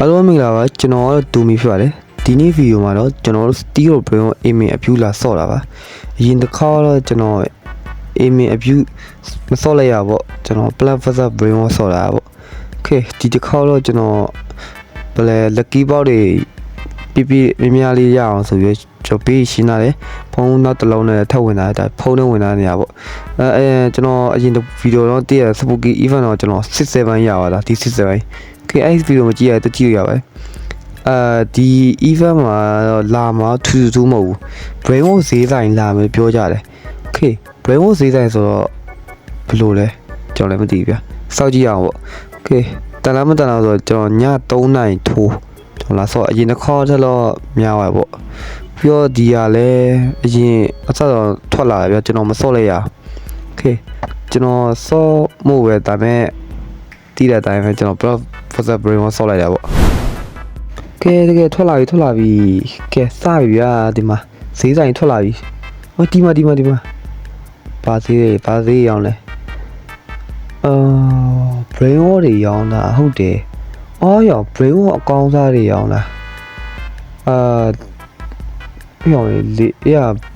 အားလုံးမင်္ဂလာပါကျွန်တော်ကတော့ဒူမီဖြစ်ပါတယ်ဒီနေ့ဗီဒီယိုမှာတော့ကျွန်တော်တို့ Steel Brain Aiming အဖြူလာဆော့တာပါအရင်တစ်ခါတော့ကျွန်တော် Aiming အဖြူမဆော့လိုက်ရပါကျွန်တော် Plan Versus Brain ကိုဆော့တာပါ Okay ဒီတစ်ခါတော့ကျွန်တော်ဘယ်လဲ lucky box တွေပြပြမြများလေးရအောင်ဆိုပြီးကျွန်တော်ပေးရှင်းလာတယ်ဖုန်းနောက်တစ်လုံးနဲ့ထပ်ဝင်လာတာဖုန်းနဲ့ဝင်လာနေရပေါ့အဲအဲကျွန်တော်အရင်ဗီဒီယိုတော့တည့်ရ Spooky Event တော့ကျွန်တော်67ရပါတာဒီ67 Okay အဲ့ဒီဗီဒီယိုမကြည့်ရတကြည့်ရပါပဲအာဒီ event မှာတော့လာမှာထူးထူးမဟုတ်ဘူး brain wash ဈေးဆိုင်လာမယ်ပြောကြတယ် Okay brain wash ဈေးဆိုင်ဆိုတော့ဘယ်လိုလဲကျွန်တော်လည်းမသိဘူးဗျာစောက်ကြည့်ရအောင်ပေါ့ Okay တန်လားမတန်လားဆိုတော့ကျွန်တော်ည3နိုင်ထိုးကျွန်တော်လာဆော့အရင်တစ်ခေါက်ထက်တော့များပါပေါ့ပြီးတော့ဒီကလည်းအရင်အဆက်တော့ထွက်လာတယ်ဗျာကျွန်တော်မဆော့လိုက်ရအောင် Okay ကျွန်တော်ဆော့မှုပဲဒါပေမဲ့တီးတဲ့အတိုင်းပဲကျွန်တော် prof Forza Brain ကိုဆော့လိုက်တာပေါ့ကဲတကယ်ထွက်လာပြီထွက်လာပြီကဲစပြီဗျာဒီမှာဈေးဆိုင်ထွက်လာပြီဟောဒီမှာဒီမှာဒီမှာဘာဈေးလဲဘာဈေးရောင်းလဲအာ Brain ဝတွေရောင်းတာဟုတ်တယ်အော်ရော Brain ဝအကောင်းစားတွေရောင်းတာအာပြောင်း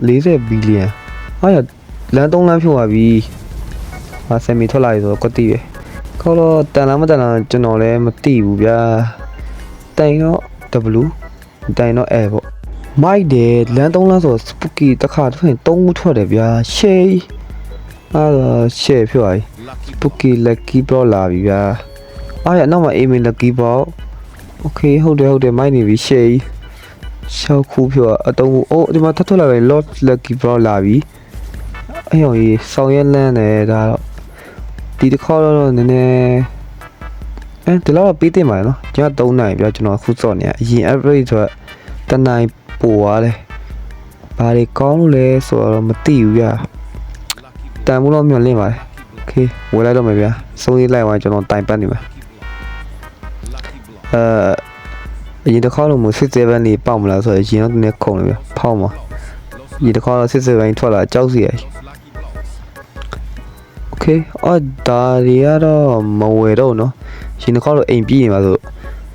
လေ40ဘီလီယံအော်ရောလမ်း3လမ်းဖြုတ်သွားပြီဟာဆယ်မီထွက်လာပြီဆိုတော့ကွက်တီပဲ ခေါတော့တန်လားမတန်လားကျွန်တော်လည်းမသိဘူးဗျာတိုင်တော့ W တိုင်တော့ A ပေါ့မိုက်တယ်လမ်း3လမ်းဆို spooky တစ်ခါတစ်ဖက်3ခုထွက်တယ်ဗျာ share အဲ့ဒါ share ဖြစ်သွားပြီ spooky lucky bro လာပြီဗျာအားရနောက်မှာ aim lucky bro okay ဟုတ်တယ်ဟုတ်တယ်မိုက်နေပြီ share ရှောက်ခုဖြစ်သွားအတုံးအိုးဒီမှာထပ်ထွက်လာပြီ lot lucky bro လာပြီအဲ့ရောကြီးဆောင်ရက်လန်းတယ်ဒါတော့ ဒီတစ်ခေါက်တော့နည်းနည်းအဲဒီလောက်ပေးတင်ပါလေနော်ကျွန်တော်3နိုင်ပြကျွန်တော်ခုစော့နေရအရင် average ဆိုတော့တနိုင်ပိုသွားတယ်ဘာတွေကောင်းလို့လဲဆိုတော့မသိဘူးဗျာတန်မှုတော့မျောလင့်ပါတယ် okay ဝင်လိုက်တော့မယ်ဗျာစုံးလေးလိုက်သွားကျွန်တော်တိုင်ပတ်နေမှာအဲအရင်တစ်ခါတော့မ67လေးပေါက်မလားဆိုတော့အရင်တော့နည်းခုံတယ်ဗျာဖောက်မှာဒီတစ်ခါတော့67ဘိုင်းထွက်လာကြောက်စီရယ် โอเคအော်ဒါတွေကတော့မဝယ်တော့နော်ရှင်တစ်ခေါက်တော့အိမ်ပြီးနေမှာဆို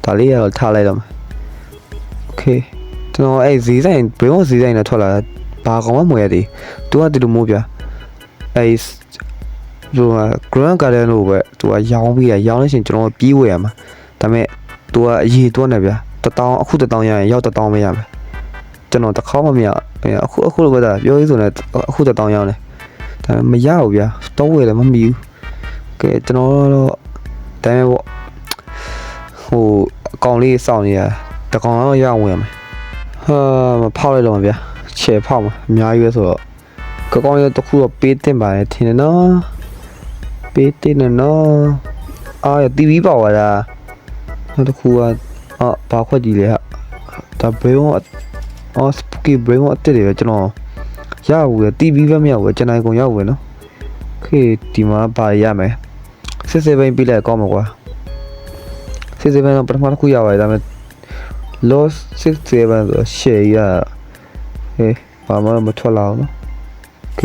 ဒါလေးကတော့ထားလိုက်တော့မယ်โอเคကျွန်တော်အဲ့ဈေးဆိုင်ဘယ်တော့ဈေးဆိုင်နဲ့ထွက်လာတာဘာကောင်မှမဝယ်ရသေးသူကဒီလိုမျိုးဗျာအဲ့သူက Grand Garden လို့ပဲသူကရောင်းပြီးရရောင်းလို့ရှိရင်ကျွန်တော်ပြေးဝယ်ရမှာဒါပေမဲ့သူကအရေးတွန်းနေဗျာတတောင်းအခုတတောင်းရရင်ရောက်တတောင်းမရမယ်ကျွန်တော်တစ်ခေါက်မှမရအဲ့အခုအခုလိုပဲဒါပြောရေးဆိုနေအခုတတောင်းရောက်နေ ဒါပေမဲ့မရဘူးဗျာတော့ဝယ်လည်းမမီဘူးကဲကျွန်တော်တော့ဒါပေမဲ့ပေါ့ဟိုအကောင်လေးစောင့်နေရတကောင်တော့ရအောင်ဝင်ရမယ်ဟာမဖောက်လိုက်တော့မှာဗျာချေဖောက်မှာအများကြီးပဲဆိုတော့ကကောင်ရတစ်ခုတော့ပေးတင်ပါတယ်ထင်တယ်နော်ပေးတင်တယ်နော်အာရ TV ပါဝါတာနောက်တစ်ခုကအာဘာခွက်ကြီးလဲဟာဒါဘယ်တော့အော် spooky brain အတက်တယ်ပဲကျွန်တော် ရဘူးလေ TV ပဲမရဘူးကျွန်တော်ကုန်ရောက်ဝင်နော်ခေဒီမှာပါရမယ်စစ်စစ်ဘိန်းပြလိုက်ကောင်းမှာကွာစစ်စစ်ဘိန်းတော့ပထမတစ်ခုရပါတယ်ဒါပေမဲ့ loss 67ဆိုတော့ share ရဟေးဘာမှမထွက်လာအောင်နော်โอเค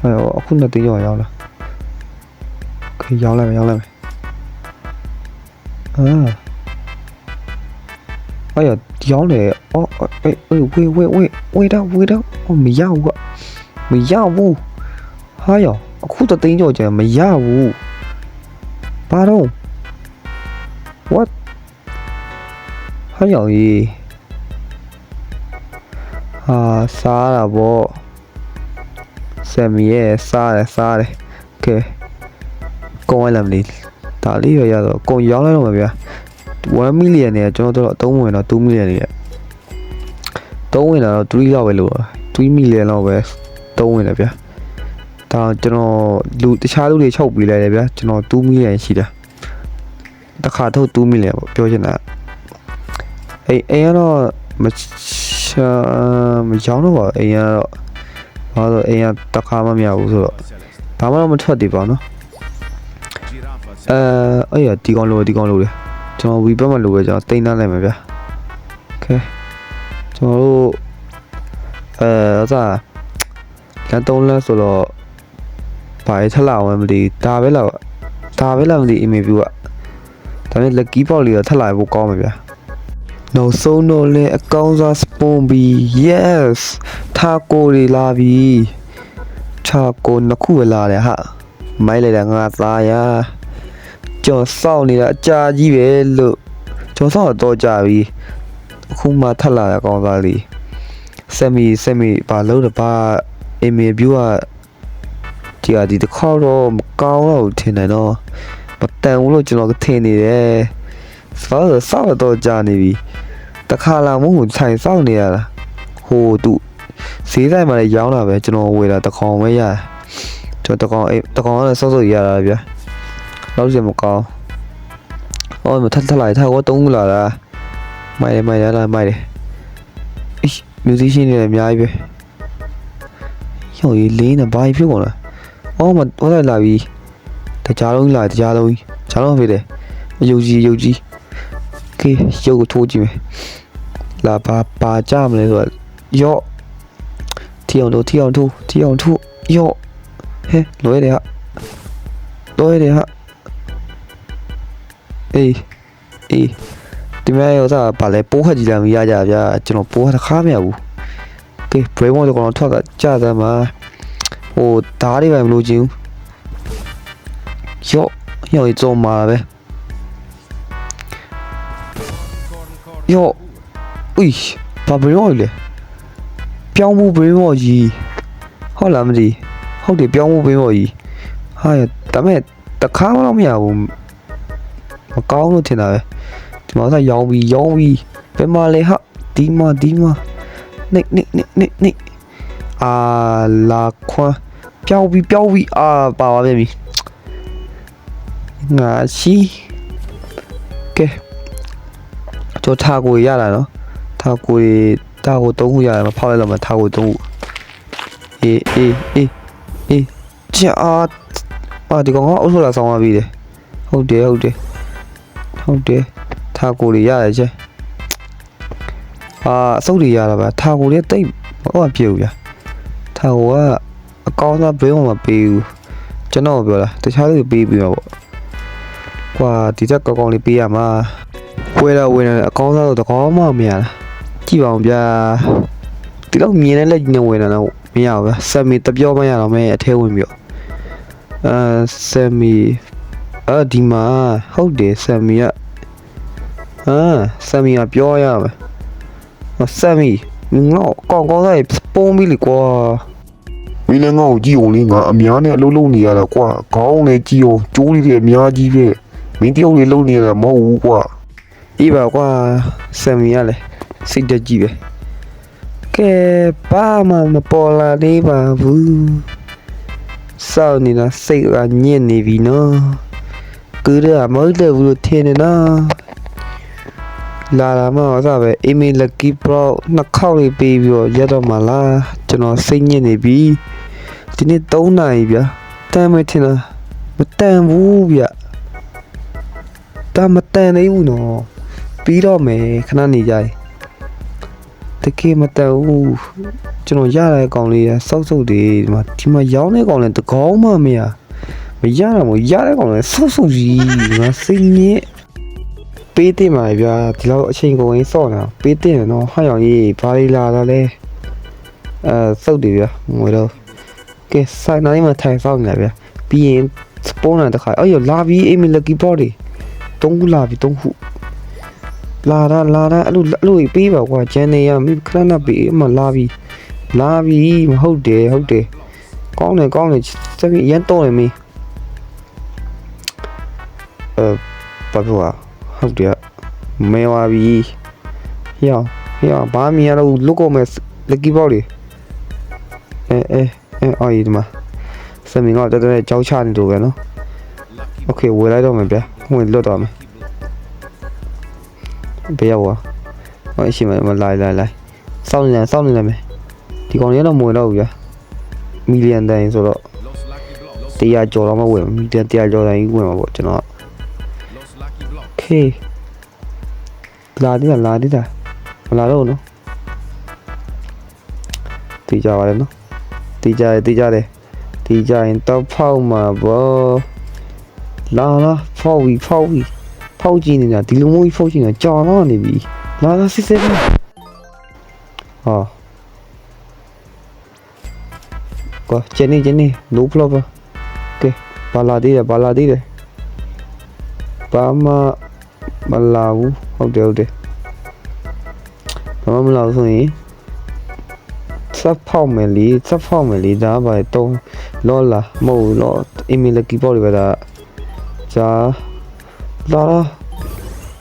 အဲ့တော့အခုနှစ်သိန်းရောရောက်လာโอเคရောက်လိုက်မယ်ရောက်လိုက်မယ်အာ 哎呀，摇嘞！哦，哎哎，喂喂喂，喂到喂到，我没要啊，没要不？哎呀，裤子顶着就没要不？巴东，what？哎呀咦！啊，စားတာဗောဆယ်မီရဲ့စားတယ်စားတယ်ကဲကောင်းလိုက်လားမလေးဒါလေးရရတော့ကုန်ရောင်းလိုက်တော့မှာဗျာ 1 million နဲ့ကျွန်တော်တို့အသုံးဝင်တော့2 million နဲ့သုံးဝင်တာတော့3လောက်ပဲလို့3 million လောက်ပဲသုံးဝင်တယ်ဗျာဒါကျွန်တော်လူတခြားလူတွေချုပ်ပေးလိုက်တယ်ဗျာကျွန်တော်2 million ရှိတာတစ်ခါထုတ်2 million ပေါ့ပြောချင်တာအိမ်အိမ်ကတော့မချာမကြောင်းတော့ပါအိမ်ကတော့ဘာလို့အိမ်ကတစ်ခါမှမရဘူးဆိုတော့ဘာမှတော့မထွက်သေးပါဘူးနော်အဲအဲ့ရဒီကောင်လို့ဒီကောင်လို့လေ ကျွန်တော်ဝီဘက်မှာလိုပဲကျွန်တော်တင်သားလိုက်မှာဗျာကဲကျွန်တော်တို့အဲအစားလမ်းသုံးလမ်းဆိုတော့ဘာလဲထလာဝင်မသိဒါပဲလားဒါပဲလားမသိ image view ကဒါပေမဲ့ lucky box လေးတော့ထလာဖို့ကောင်းမှာဗျာနောက်ဆုံးတော့လဲအကောင်းစားစပွန်ပြီး yes ထာကိုတွေလာပြီထာကိုနှစ်ခုပဲလာတယ်ဟာမိုက်လိုက်တာငါသားရာ ကျော်စောက်နေတာအကြာကြီးပဲလို့ကျော်စောက်တော့ကြာပြီအခုမှထပ်လာတဲ့အကောင်းစားလေးဆမ်မီဆမ်မီဘာလို့လဲဘာအမေဗျူကဒီအဒီတခေါက်တော့မကောင်းတော့ဘူးထင်တယ်နော်မတန်ဘူးလို့ကျွန်တော်ထင်နေတယ်စောက်စောက်တော့ကြာနေပြီတခါလာမို့ထိုင်စောက်နေရတာဟိုသူဈေးဆိုင်မှာလည်းရောင်းတာပဲကျွန်တော်ဝယ်တာတခေါင်ပဲရတယ်ကျွန်တော်တကောင်အေးတကောင်လည်းစောက်စောက်ရတာဗျာ လောက်စမကောင်းအော်မထက်ထက်လိုက်ထားတော့တုံးလာတာမိုက်တယ်မိုက်တယ်လားမိုက်တယ်အေး musician တွေလည်းအများကြီးပဲရော်ရေးလေးနဲ့ဘာဖြစ်ကုန်လဲအော်မဟောလိုက်လာပြီတကြားလုံးလာတကြားလုံးကြားလုံးဖြစ်တယ်အယုတ်ကြီးယုတ်ကြီးကဲရုပ်ကိုထိုးကြည့်မယ်လာပါပါကြမလဲဆိုတော့ရော့ထီအောင်တို့ထီအောင်ထိုးထီအောင်ထိုးရော့ဟဲလွဲတယ်ဟာလွဲတယ်ဟာ အေးအေးဒီမဲ့ရောစားပါလဲပိုးခက်ကြည့်လာမရကြဗျာကျွန်တော်ပိုးခက်တစ်ခါမရဘူးကဲ brain wash တော့ထွက်တာကြာတယ်မှာဟိုဓားတွေပဲမလို့ချင်းရော့ရော့ကြုံမှာပဲရော့อุ้ยဘာဘရော့လဲပြောင်းမှု brain wash ကြီးဟုတ်လားမသိဟုတ်တယ်ပြောင်းမှု brain wash ကြီးဟာဒါမဲ့တစ်ခါမှတော့မရဘူး မကောင်းလို့ထင်တာပဲဒီမှာဆက်ရောင်းပြီးရောင်းပြီးဘယ်မှာလဲဟာဒီမှာဒီမှာနေနေနေနေနေအာလာခွန်းပြောင်းပြီးပြောင်းပြီးအာပါပါပြီငါရှိကဲတော့ထားကိုရလာနော်ထားကိုထားကိုသုံးခုရတယ်မဖောက်လိုက်တော့မထားကိုသုံးခုအေးအေးအေးအေးကြာအာဒီကောင်ကအုပ်ဆိုလာဆောင်းသွားပြီတယ်ဟုတ်တယ်ဟုတ်တယ် ဟုတ်တယ်ထားကိုတွေရတယ်ချဲအာအစုပ်တွေရတာပါထားကိုတွေတိတ်ဟုတ်ပါပြေဘူးဗျာထားကိုကအကောင်းစားဘေးမှာမပေးဘူးကျွန်တော်ပြောတာတခြားလူပေးပြီးမှာပေါ့ကွာဒီတက်ကောင်းကောင်းလေးပေးရမှာဝယ်တော့ဝယ်တယ်အကောင်းစားတော့တကောင်းမှမရတာကြည့်ပါအောင်ဗျာဒီလောက်မြင်တဲ့လက်ကြီးနဲ့ဝယ်တာတော့မရဘူးဗျာစက်မီတပြောမရတော့မဲအထဲဝင်ပြီးတော့အဲစက်မီ အာဒီမှာဟုတ်တယ်စက်မီကအာစက်မီကပြောရမယ်စက်မီငေါကောင်းကောင်းစားပုံးပြီးလေကွာမင်းလည်းငါ့ကိုကြည့်အောင်လေငါအများနဲ့အလုပ်လုပ်နေရတာကွာခေါင်းလည်းကြည့်အောင်ကျိုးလေးတွေအများကြီးပဲမင်းတယောက်လေးလုပ်နေရတာမဟုတ်ဘူးကွာအေးပါကွာဆမ်မီရလေစိတ်တက်ကြည့်ပဲကဲဘာမှမပေါ်လာသေးပါဘူးစောင့်နေတာစိတ်ကညစ်နေပြီနော် ကူရမဟုတ်တယ်ဘူးလို့ထင်နေနော်လာလာမအောင်စားပဲအီမီလက်ကီပရောနှစ်ခေါက်လေးပေးပြီးတော့ရက်တော့မှလားကျွန်တော်စိတ်ညစ်နေပြီဒီနေ့3နာရီဗျာတမ်းမထင်လားမတန်ဘူးဗျတာမတန်သေးဘူးနော်ပြီးတော့မယ်ခဏနေကြရင်တကယ်မတန်ဘူးကျွန်တော်ရတဲ့ကောင်လေးစောက်စောက်တွေဒီမှာဒီမှာရောင်းတဲ့ကောင်လည်းတကောင်းမှမရမ ရတာမို့ရတဲ့ကောင်လည်းစောက်စောက်ကြီးဒီမှာစိတ်ညစ်ပေးတင်ပါလေဗျာဒီလောက်အချိန်ကုန်ရင်စော့နေတာပေးတင်တယ်နော်ဟာရောင်ကြီးဘာလေးလာတာလဲအဲစောက်တယ်ဗျာငွေတော့ကဲဆိုင်နိုင်မှာထိုင်စောက်နေတာဗျာပြီးရင်စပွန်နာတစ်ခါအော်ရလာပြီးအိမ်မီလက်ကီဘော်ဒီတုံးခုလာပြီးတုံးခုလာတာလာတာအဲ့လိုအဲ့လိုပေးပါကွာဂျန်နေရမိခဏနဲ့ပေးအမလာပြီလာပြီမဟုတ်တယ်ဟုတ်တယ်ကောင်းတယ်ကောင်းတယ်စက်ပြီးရန်တော့တယ်မင်း အဲဘာပြောอ่ะဟုတ်တယ်မဲဝါပြီဟေ့အောင်ဟေ့အောင်ဘာမရတော့လုကောမဲ့လက်ကီဘောလေးအဲအဲအဲအော်ဒီမှာစမင်းကတော်တော်ကြောက်ချနေတော့ပဲနော်โอเคဝယ်လိုက်တော့မယ်ဗျာဝင်လွတ်တော့မယ် ဘယ်ရောက်อ่ะဟောရှိမမလာလာလာစောင့်နေတယ်စောင့်နေတယ်မယ်ဒီကောင်လေးတော့မဝင်တော့ဘူးဗျာမီလီယံတန်ဆိုတော့တရားကျော်တော့မဝင်ဘူးမီလီယံတရားကျော်တိုင်းဝင်မှာပေါ့ကျွန်တော် ခေးလာသေးတာလာသေးတာမလာတော့နော်တီးကြပါလေနော်တီးကြတယ်တီးကြတယ်တီးကြရင်တော့ဖောက်မှာပေါ့လာလာဖောက်ပြီဖောက်ပြီဖောက်ကြည့်နေတာဒီလိုမျိုးဖောက်ကြည့်နေတာကြော်တော့နေပြီလာလာစစ်စစ်ဟောကောကျနေကျနေလိုဖလော့ပါကဲပါလာသေးတယ်ပါလာသေးတယ်ဘာမှ မလာဘူးဟုတ်တယ်ဟုတ်တယ်ဘာမှမလာဘူးဆိုရင်စပ်ဖောက်မယ်လीစပ်ဖောက်မယ်လीဒါပါတော့လောလာမဟုတ်လောအီမီလကီပေါ်တွေပဲဒါဂျာလာလာ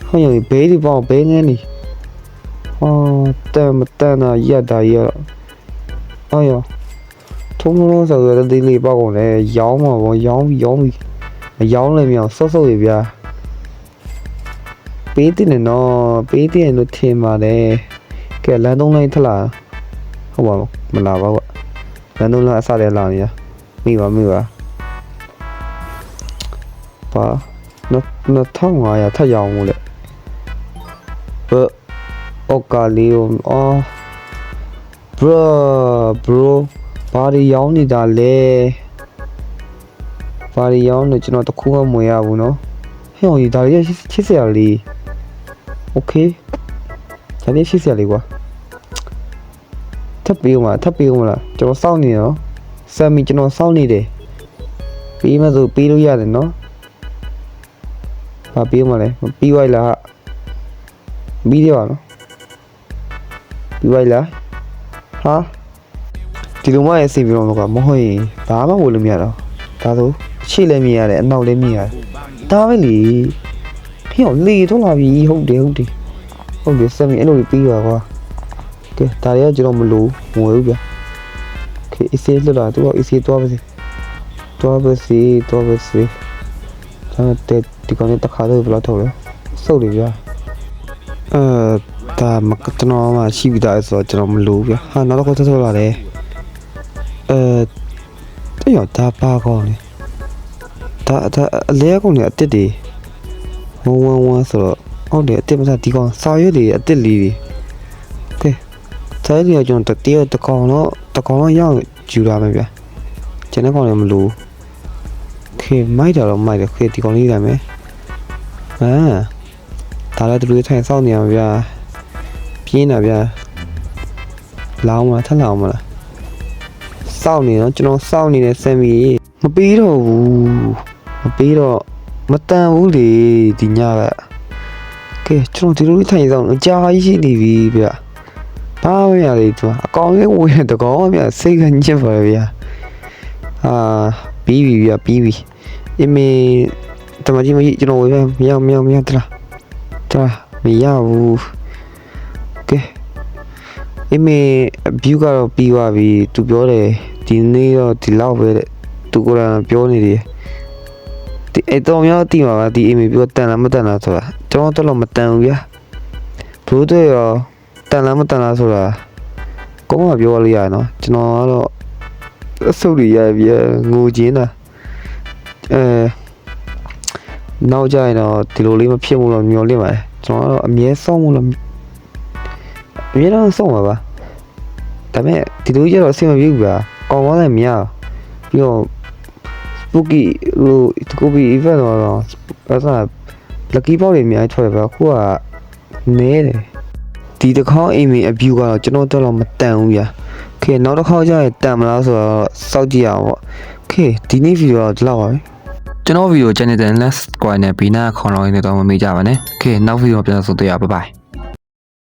ဟိုရင်ဘေးဒီပေါ့ဘေးနေနေဟောတမ်းမတမ်းတာရက်တာရက်အော်ယောထုံးလုံးဆိုရတဲ့ဒီလေးပေါ့ကုန်လေရောင်းမှာပေါ့ရောင်းပြီးရောင်းပြီးမရောင်းလည်းမရအောင်ဆော့ဆော့ရဗျာ ပေးတင်တယ်နော်ပေးတင်လို့ထင်ပါတယ်ကဲလမ်းသုံးလိုက်ထလားဟုတ်ပါမလားပါကွာလမ်းသုံးလိုက်အစတည်းလာနေရမိပါမိပါပါနော်နော်ထောင်း900ထပ်ရအောင်လို့ဘအော်ကာလီယွန်အော်ဘရဘရဘာရီရောင်းနေတာလဲဘာရီရောင်းနေကျွန်တော်တခုမှမဝင်ရဘူးနော်ဟဲ့ဟိုဒါရီချစ်စရာလေး okay ဒါလေးချစ်စရာလေးကွာထပ်ပေးဦးမလားထပ်ပေးဦးမလားကျွန်တော်စောင့်နေနော်ဆမ်မီကျွန်တော်စောင့်နေတယ်ပေးမဆိုပေးလို့ရတယ်နော်ဘာပေးဦးမလဲမပြီးဝိုက်လားဟာပြီးတယ်ပါနော်ပြီးဝိုက်လားဟာဒီလိုမှရဲ့စိတ်ပြောတော့ကမဟုတ်ရင်ဘာမှဝယ်လို့မရတော့ဒါဆိုရှေ့လည်းမြင်ရတယ်အနောက်လည်းမြင်ရတယ်ဒါပဲလေ ဖေအောင်လေထုတ်လာပြီဟုတ်တယ်ဟုတ်တယ်ဟုတ်တယ်စက်မီအဲ့လိုပြီးပါကွာကဲဒါတွေကကျွန်တော်မလို့မဝယ်ဘူးဗျကဲအစီလွတ်လာတော့အစီတော့ပါစေတော့ပါစေတော့ပါစေဒါတဲ့ဒီကောင်နဲ့တခါတော့ဘယ်လောက်ထုတ်လဲစုပ်လေဗျအဲဒါမကကျွန်တော်မှရှိပြီးသားဆိုတော့ကျွန်တော်မလို့ဗျဟာနောက်တော့ထုတ်လာတယ်အဲတဲ့ရဒါပါကောင်းလေဒါဒါအလဲကောင်းလေအစ်စ်တွေ ဝဝဝဆိုတော့ဟုတ်တယ်အစ်စ်မစားဒီကောင်စာရွက်တွေအစ်စ်လေးတွေကဲစာရွက်တွေကကျွန်တော်တည်းတကောင်တော့တကောင်တော့ရောက်ယူလာမယ်ဗျာကျန်တဲ့ကောင်လည်းမလို့ခေမိုက်တာတော့မိုက်တယ်ခေဒီကောင်လေးလိုက်မယ်အာဒါလည်းသူတို့ထိုင်စောင့်နေရမှာဗျာပြင်းတာဗျာလောင်းမလားထက်လောင်းမလားစောင့်နေတော့ကျွန်တော်စောင့်နေတဲ့ဆမ်မီမပေးတော့ဘူးမပေးတော့ မတန်ဘူးလေဒီညကကဲကျွန်တော်ဒီလိုလေးထိုင်ဆောင်အကြာကြီးရှိနေပြီဗျဘာမရလေသူအကောင်လေးဝင်တဲ့ကောင်ဗျစိတ်ကညစ်ပါလေဗျအာပြီးပြီဗျပြီးပြီအမေတမကြီးမကြီးကျွန်တော်ဝင်မရမရမရတလားတလားမရဘူးကဲအမေ view ကတော့ပြီးသွားပြီသူပြောတယ်ဒီနေ့တော့ဒီလောက်ပဲတဲ့သူကလည်းပြောနေတယ် ဒီအဲ့တော့များတိမှာပါဒီအမေပြောတန်လားမတန်လားဆိုတာကျွန်တော်တော့မတန်ဘူးဗျာဘလို့တော့ရောတန်လားမတန်လားဆိုတာကောင်းမှပြောလို့ရနော်ကျွန်တော်ကတော့အဆုတ်ရရပြီငိုချင်းတာအဲနောက်ကြရင်တော့ဒီလိုလေးမဖြစ်ဘူးလို့မျှော်လင့်ပါတယ်ကျွန်တော်ကတော့အမြဲစောင့်မှုလို့အမြဲတမ်းစောင့်ပါပါဒါပေမဲ့ဒီလိုကြတော့အဆင်မပြေဘူးဗျာကောင်းသွားတယ်မရပြီးတော့ spooky ဟိုတကူဘီ event တော့အဲ့ဒါ lucky box တွေအများကြီးထွက်တယ်ဗျာခုကနဲတယ်ဒီတစ်ခေါက်အိမ်မီ a view ကတော့ကျွန်တော်တော့မတန်ဘူးဗျာခေနောက်တစ်ခေါက်ကျရင်တန်မလားဆိုတော့စောင့်ကြည့်ရအောင်ပေါ့ခေဒီနေ့ဗီဒီယိုတော့ဒီလောက်ပါပဲကျွန်တော်ဗီဒီယို channel နဲ့ last square နဲ့ဘီနာခေါင်းလောင်းနေတော့မမေ့ကြပါနဲ့။ Okay နောက်ဗီဒီယိုပြန်ဆုံတွေ့ရပါ bye bye